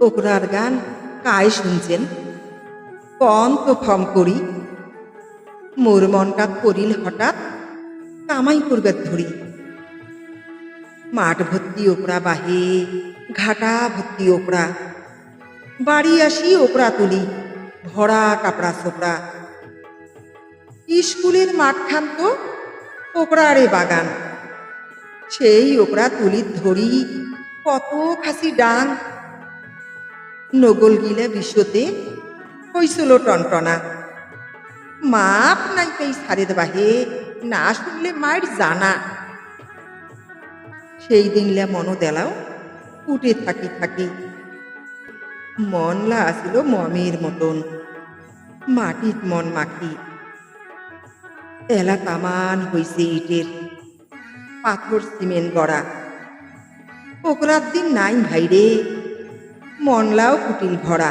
ওকরার গান কায় শুনছেন? কন তো ফম করি। মোর মনটা করিল হঠাৎ কামাই করবে ধরি। মাঠ ভর্তি ওপরা বাহে, ঘাটা ভর্তি ওপরা। বাড়ি আসি ওপরা তুলি, ভরা কাপড়া সোপড়া স্কুলের মাঠখান তো ওপরারে বাগান। সেই ওপরা তুলি ধরি, কত খাসি ডাং নগল গিলে বিশ্বতে হইছিল টনটনা। মাপ নাই তাই সারে দেবা বাহে না শুনলে মায়ের জানা। সেই দিনলে মনো দেলাও, উঠে থাকি থাকি। মনলা আসিল মমের মতন, মাটির মন মাখি এলা তামান হইছে ইটের, পাথর সিমেন্ট গড়া। ওকরার দিন নাই ভাইরে মনলাও কুটিল ভরা।